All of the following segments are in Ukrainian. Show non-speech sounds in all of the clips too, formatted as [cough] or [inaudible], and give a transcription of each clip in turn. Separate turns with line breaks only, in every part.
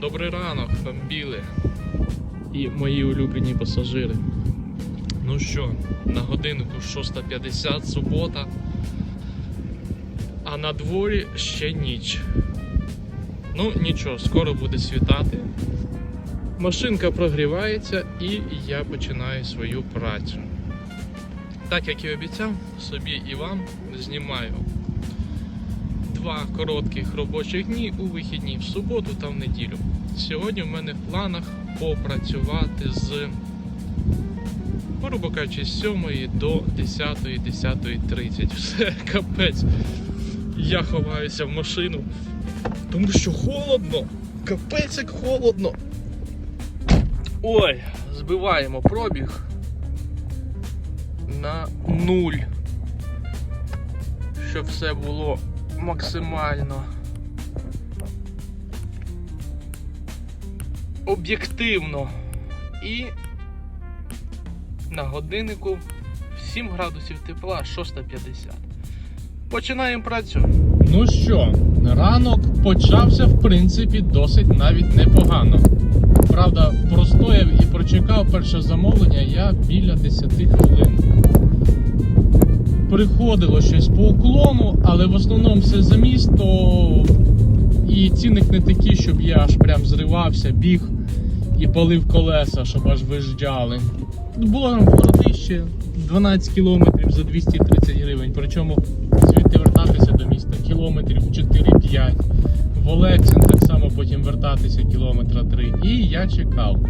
Добрий ранок, бомбіли і мої улюблені пасажири. Ну що, на годинку 6.50 субота, а на дворі ще ніч. Ну нічого, скоро буде світати. Машинка прогрівається і я починаю свою працю. Так як і обіцяв, собі і вам знімаю два коротких робочих дні у вихідні в суботу та в неділю. Сьогодні в мене в планах попрацювати з, грубо кажучи, з 7 до 10, 10.30. Все, [laughs] капець. Я ховаюся в машину, тому що холодно. Капець як холодно. Ой, збиваємо пробіг на нуль. Щоб все було максимально об'єктивно. І на годиннику 7 градусів тепла 6.50. Починаємо працю. Ну що, ранок почався в принципі досить навіть непогано. Правда, простояв і прочекав перше замовлення я біля 10 хвилин. Приходило щось по уклону, але в основному все за місто. І цінник не такий, щоб я аж прям зривався, біг і палив колеса, щоб аж виїжджали. Було там Городище 12 кілометрів за 230 гривень. Причому звідти вертатися до міста кілометрів 4-5. В Олексин так само потім вертатися кілометра 3. І я чекав.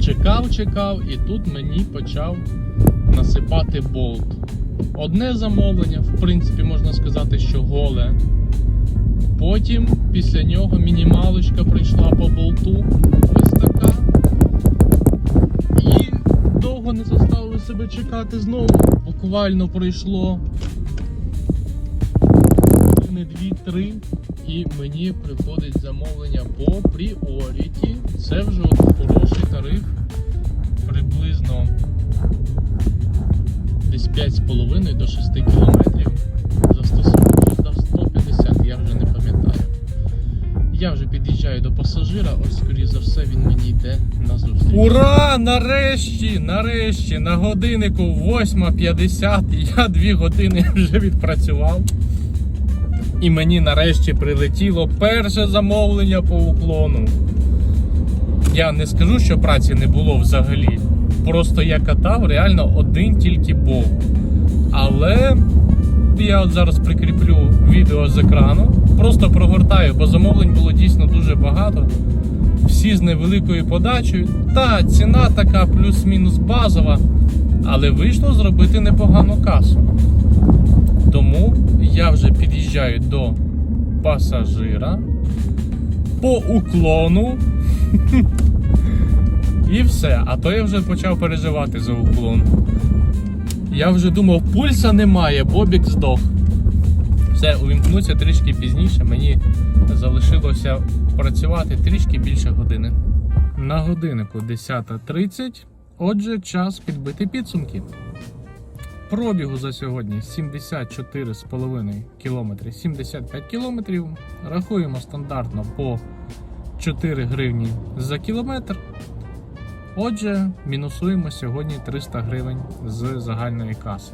Чекав, чекав, і тут мені почав насипати болт. Одне замовлення, в принципі, можна сказати, що голе. Потім після нього мінімалочка прийшла по болту. Ось така. І довго не заставили себе чекати знову. Буквально пройшло години 2-3. І мені приходить замовлення по пріоріті. Це вже хороший тариф. Приблизно десь 5,5 до 6 кілометрів за 140 чи 150, я вже не пам'ятаю. Я вже під'їжджаю до пасажира, ось скоріше за все він мені йде на зустріч. Ура! Нарешті! Нарешті! На годиннику 8.50 я 2 години вже відпрацював. І мені нарешті прилетіло перше замовлення по уклону. Я не скажу, що праці не було взагалі. Просто я катав реально один тільки болт. Але я от зараз прикріплю відео з екрану. Просто прогортаю, бо замовлень було дійсно дуже багато. Всі з невеликою подачею. Та ціна така плюс-мінус базова. Але вийшло зробити непогану касу. Тому я вже під'їжджаю до пасажира по уклону. [laughs] І все. А то я вже почав переживати за уклон. Я вже думав, пульса немає, Бобік здох. Все, увімкнуться трішки пізніше. Мені залишилося працювати трішки більше години. На годиннику 10.30. Отже, час підбити підсумки. Пробігу за сьогодні 74,5 км, 75 км. Рахуємо стандартно по 4 гривні за кілометр. Отже, мінусуємо сьогодні 300 гривень з загальної каси.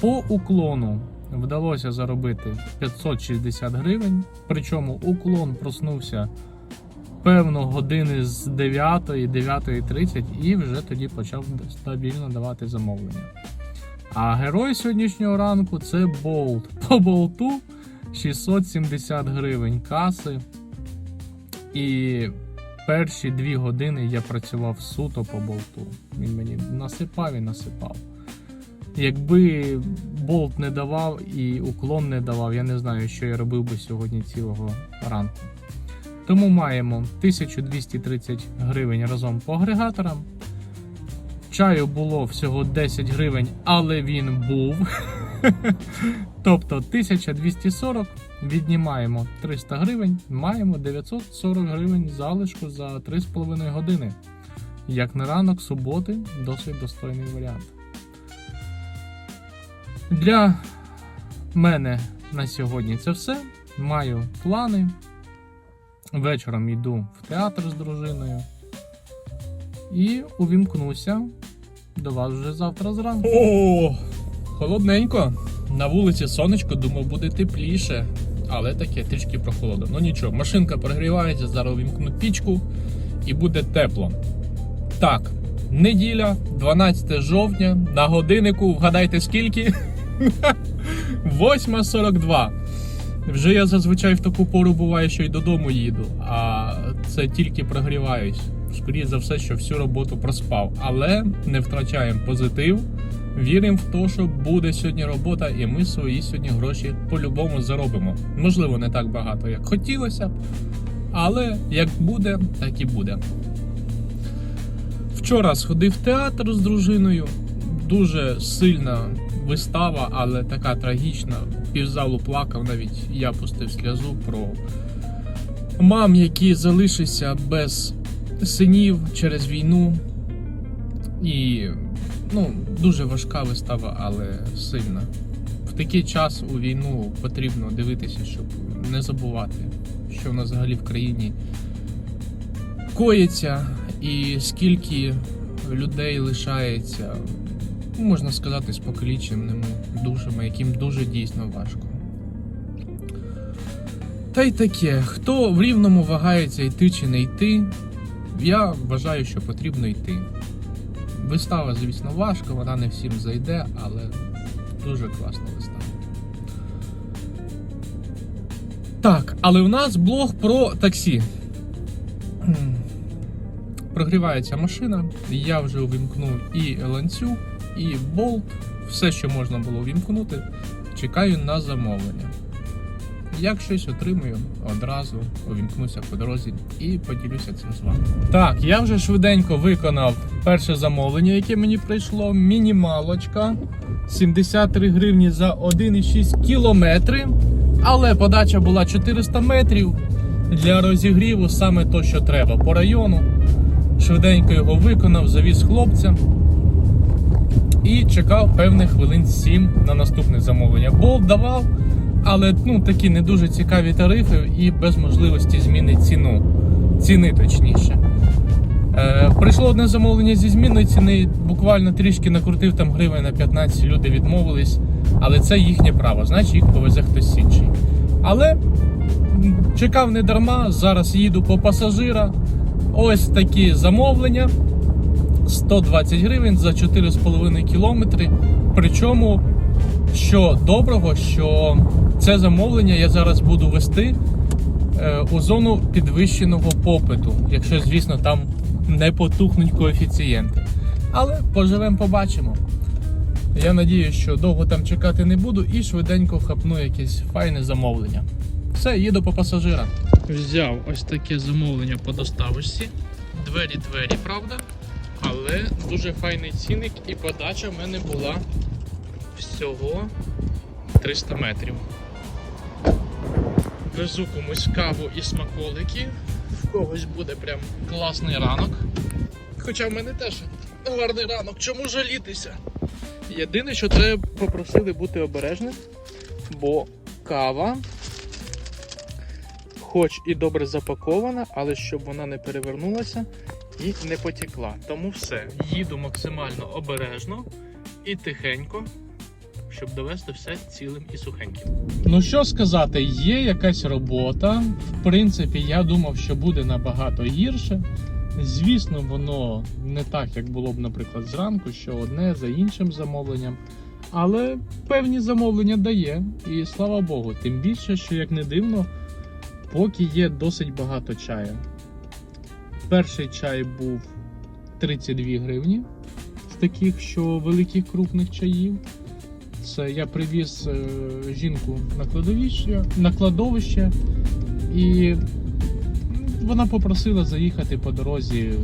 По уклону вдалося заробити 560 гривень. Причому уклон проснувся певно години з 9, 9.30 і вже тоді почав стабільно давати замовлення. А герой сьогоднішнього ранку це болт. По болту 670 гривень каси. І перші дві години я працював суто по болту. Він мені насипав і насипав. Якби болт не давав і уклон не давав, я не знаю, що я робив би сьогодні цілого ранку. Тому маємо 1230 гривень разом по агрегаторам. Чаю було всього 10 гривень, але він був. [laughs] тобто 1240 віднімаємо 300 гривень, маємо 940 гривень залишку за 3,5 години. Як на ранок суботи, досить достойний варіант. Для мене на сьогодні це все. Маю плани. вечором йду в театр з дружиною і увімкнуся до вас вже завтра зранку. О, холодненько. На вулиці сонечко, думав, буде тепліше, але таке трішки прохолодно. Ну нічого, машинка прогрівається, зараз увімкну пічку і буде тепло. Так, неділя, 12 жовтня, на годиннику, вгадайте скільки? [laughs] 8.42. Вже я зазвичай в таку пору буває, що й додому їду, а це тільки прогріваюсь. Скоріше за все, що всю роботу проспав. Але не втрачаємо позитив. Віримо в те, що буде сьогодні робота, і ми свої сьогодні гроші по-любому заробимо. Можливо, не так багато, як хотілося б, але як буде, так і буде. Вчора сходив в театр з дружиною. Дуже сильна вистава, але така трагічна. Півзалу плакав, навіть я пустив сльозу про мам, які залишаться без синів через війну. І ну, дуже важка вистава, але сильна. В такий час у війну потрібно дивитися, щоб не забувати, що в нас взагалі в країні коїться, і скільки людей лишається, можна сказати, з покаліченими душами, яким дуже дійсно важко. Та й таке, хто в рівному вагається йти чи не йти, я вважаю, що потрібно йти. Вистава, звісно, важка, вона не всім зайде, але дуже класна вистава. Так, але у нас блог про таксі. Прогрівається машина, я вже увімкнув і ланцюг, і болт, все, що можна було увімкнути. Чекаю на замовлення. Як щось отримую, одразу увімкнуся по дорозі і поділюся цим з вами. Так, я вже швиденько виконав перше замовлення, яке мені прийшло. Мінімалочка. 73 гривні за 1,6 кілометри. Але подача була 400 метрів. Для розігріву саме то, що треба по району. Швиденько його виконав, завіз хлопця. І чекав певних хвилин 7 на наступне замовлення. Болт давав, але ну, такі не дуже цікаві тарифи і без можливості зміни ціну. Ціни точніше. Е, прийшло одне замовлення зі зміною ціни, буквально трішки накрутив там гривень на 15, люди відмовились, але це їхнє право, значить їх повезе хтось інший. Але чекав не дарма, зараз їду по пасажира. Ось такі замовлення. 120 гривень за 4,5 кілометри. Причому, що доброго, що це замовлення я зараз буду вести е, у зону підвищеного попиту, якщо, звісно, там не потухнуть коефіцієнти. Але поживемо, побачимо. Я надію, що довго там чекати не буду і швиденько хапну якесь файне замовлення. Все, їду по пасажира. Взяв ось таке замовлення по доставочці. Двері-двері, правда? Але дуже файний цінник і подача в мене була всього 300 метрів. Везу комусь каву і смаколики. В когось буде прям класний ранок. Хоча в мене теж гарний ранок, чому жалітися? Єдине, що треба попросили бути обережним, бо кава, хоч і добре запакована, але щоб вона не перевернулася і не потекла. Тому все, їду максимально обережно і тихенько, щоб довести все цілим і сухеньким. Ну що сказати, є якась робота. В принципі, я думав, що буде набагато гірше. Звісно, воно не так, як було б, наприклад, зранку, що одне за іншим замовленням. Але певні замовлення дає, і слава Богу, тим більше, що як не дивно, поки є досить багато чаю. Перший чай був 32 гривні з таких, що великих крупних чаїв. Це я привіз е, жінку на кладовище, на кладовище, і вона попросила заїхати по дорозі, е,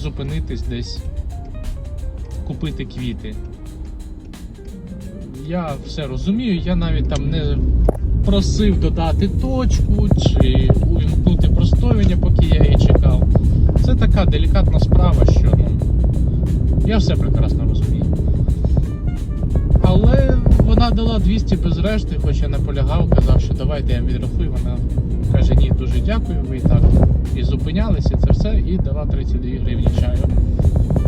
зупинитись десь, купити квіти. Я все розумію, я навіть там не просив додати точку чи увімкнути простоювання, поки я її чекав. Це така делікатна справа, що ну, я все прекрасно розумію. Вона дала 200 без решти, хоч я наполягав, казав, що давайте я відрахую. Вона каже, ні, дуже дякую, ви і так і зупинялися, це все, і дала 32 гривні чаю.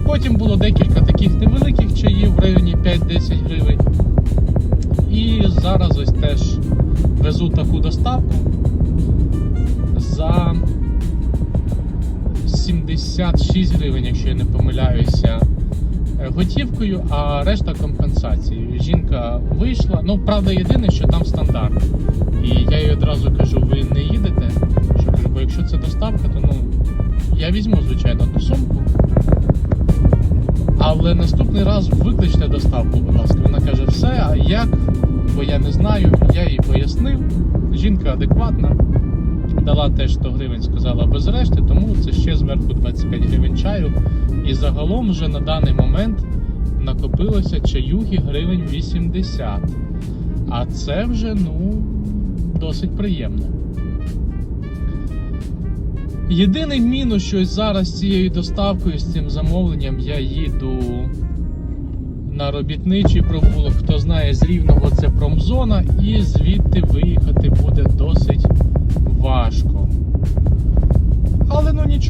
Потім було декілька таких невеликих чаїв в районі 5-10 гривень. І зараз ось теж везу таку доставку за 76 гривень, якщо я не помиляюся, готівкою, а решта компенсацією. Жінка вийшла. Ну, правда, єдине, що там стандарт. І я їй одразу кажу, ви не їдете. Що кажу, бо якщо це доставка, то ну я візьму, звичайно, ту сумку. Але наступний раз викличте доставку, будь ласка. Вона каже, все, а як? Бо я не знаю. Я їй пояснив. Жінка адекватна. Дала теж 100 гривень, сказала без решти, тому це ще зверху 25 гривень чаю. І загалом вже на даний момент накопилося чаюхи гривень 80. А це вже ну досить приємно. Єдиний мінус, що зараз цією доставкою, з цим замовленням, я їду на робітничий провулок. Хто знає, з рівного це промзона, і звідти виїхати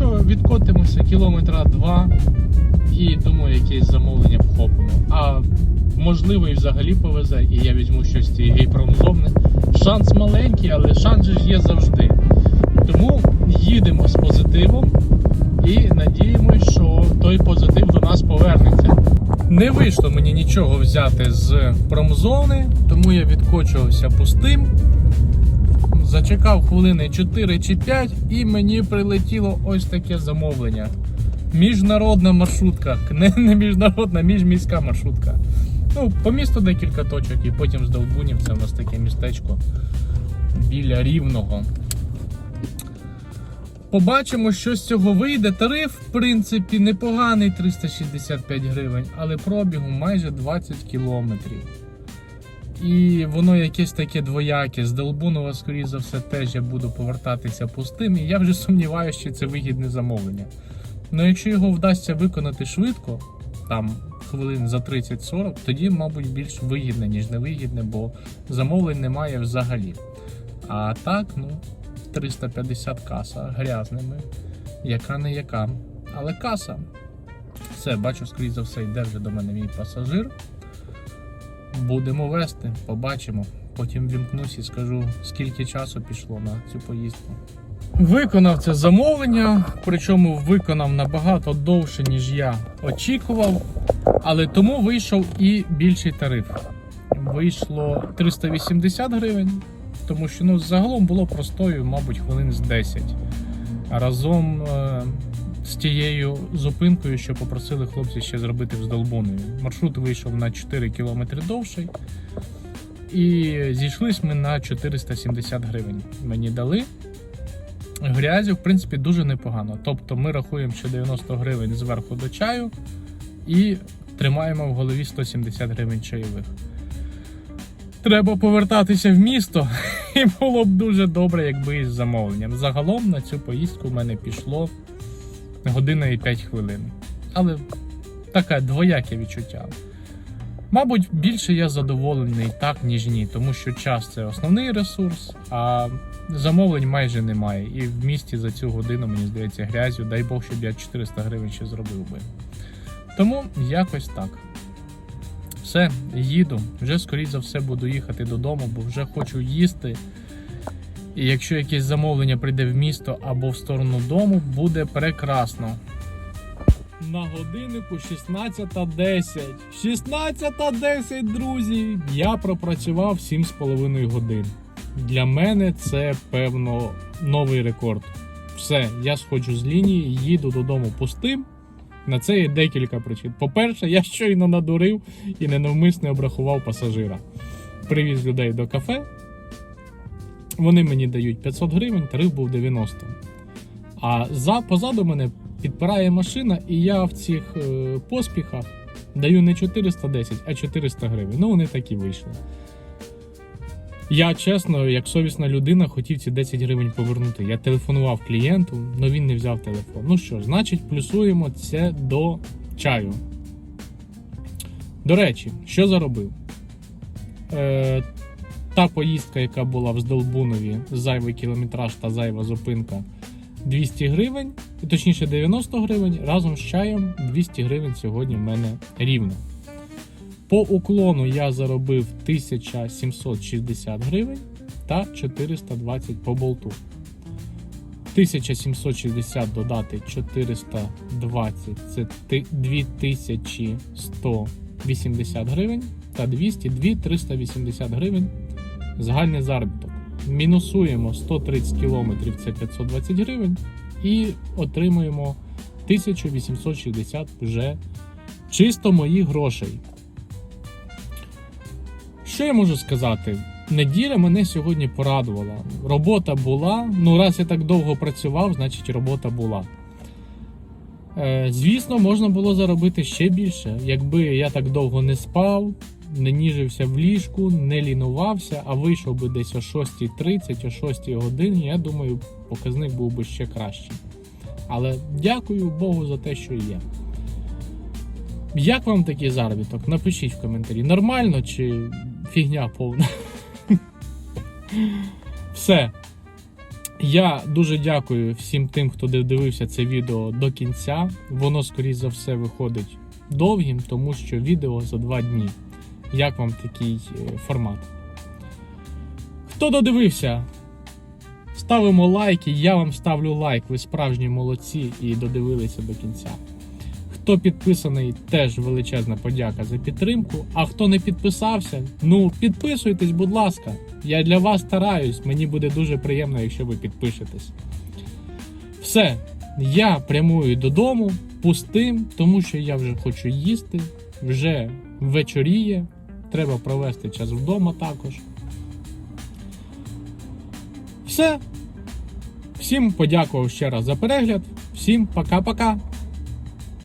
Ну відкотимося кілометра два і думаю, якесь замовлення вхопимо. А можливо і взагалі повезе, і я візьму щось цієї промзони. Шанс маленький, але шанс же ж є завжди. Тому їдемо з позитивом і надіємося, що той позитив до нас повернеться. Не вийшло мені нічого взяти з промзони, тому я відкочувався пустим. Зачекав хвилини 4 чи 5 і мені прилетіло ось таке замовлення. Міжнародна маршрутка, не, не міжнародна, міжміська маршрутка. Ну, по місту декілька точок, і потім з Долбунів, це у нас таке містечко біля Рівного. Побачимо, що з цього вийде. Тариф, в принципі, непоганий 365 гривень, але пробігу майже 20 кілометрів. І воно якесь таке двояке. З Долбунова, скоріше за все, теж я буду повертатися пустим. І я вже сумніваюся, що це вигідне замовлення. Ну, якщо його вдасться виконати швидко, там хвилин за 30-40, тоді, мабуть, більш вигідне, ніж невигідне, бо замовлень немає взагалі. А так, ну, 350 каса грязними, яка не яка. Але каса. Все, бачу, скоріш за все, йде вже до мене мій пасажир. Будемо вести, побачимо. Потім вімкнусь і скажу, скільки часу пішло на цю поїздку. Виконав це замовлення, причому виконав набагато довше, ніж я очікував. Але тому вийшов і більший тариф. Вийшло 380 гривень, тому що ну, загалом було простою, мабуть, хвилин з 10. Разом е, з тією зупинкою, що попросили хлопці ще зробити в Здолбунові. Маршрут вийшов на 4 кілометри довший. І зійшлись ми на 470 гривень. Мені дали. Грязю, в принципі, дуже непогано. Тобто ми рахуємо, що 90 гривень зверху до чаю і тримаємо в голові 170 гривень чайових. Треба повертатися в місто, [laughs] і було б дуже добре, якби із замовленням. Загалом на цю поїздку в мене пішло година і 5 хвилин. Але таке двояке відчуття. Мабуть, більше я задоволений так, ніж ні, тому що час це основний ресурс, а замовлень майже немає. І в місті за цю годину, мені здається, грязю, дай Бог, щоб я 400 гривень ще зробив би. Тому якось так. Все, їду. Вже скоріш за все буду їхати додому, бо вже хочу їсти. І якщо якесь замовлення прийде в місто або в сторону дому, буде прекрасно. На годиннику 16.10. 16.10, друзі! Я пропрацював 7,5 годин. Для мене це, певно, новий рекорд. Все, я сходжу з лінії, їду додому пустим. На це є декілька причин. По-перше, я щойно надурив і ненавмисно обрахував пасажира. Привіз людей до кафе. Вони мені дають 500 гривень, тариф був 90. А за, позаду мене підпирає машина, і я в цих е, поспіхах даю не 410, а 400 гривень. Ну, вони так і вийшли. Я чесно, як совісна людина, хотів ці 10 гривень повернути. Я телефонував клієнту, але він не взяв телефон. Ну що значить, плюсуємо це до чаю. До речі, що заробив? Е, та поїздка, яка була в Здолбунові, зайвий кілометраж та зайва зупинка 200 гривень, і точніше 90 гривень, разом з чаєм 200 гривень сьогодні в мене рівно. По уклону я заробив 1760 гривень та 420 по болту. 1760 додати 420 це 2180 гривень та 200 2380 гривень загальний заробіток. Мінусуємо 130 кілометрів це 520 гривень і отримуємо 1860 вже чисто моїх грошей. Що я можу сказати? Неділя мене сьогодні порадувала. Робота була. Ну, раз я так довго працював, значить робота була. Е, звісно, можна було заробити ще більше, якби я так довго не спав, не ніжився в ліжку, не лінувався, а вийшов би десь о 6.30, о 6 годині, я думаю, показник був би ще кращий. Але дякую Богу за те, що є. Як вам такий заробіток? Напишіть в коментарі. Нормально чи фігня повна? [laughs] Все. Я дуже дякую всім тим, хто дивився це відео до кінця. Воно, скоріш за все, виходить довгим, тому що відео за два дні. Як вам такий е, формат? Хто додивився? Ставимо лайки. Я вам ставлю лайк. Ви справжні молодці і додивилися до кінця. Хто підписаний, теж величезна подяка за підтримку. А хто не підписався, ну підписуйтесь, будь ласка. Я для вас стараюсь. Мені буде дуже приємно, якщо ви підпишетесь. Все, я прямую додому пустим, тому що я вже хочу їсти. Вже вечоріє. Треба провести час вдома також. Все. Всім подякував ще раз за перегляд. Всім пока-пока.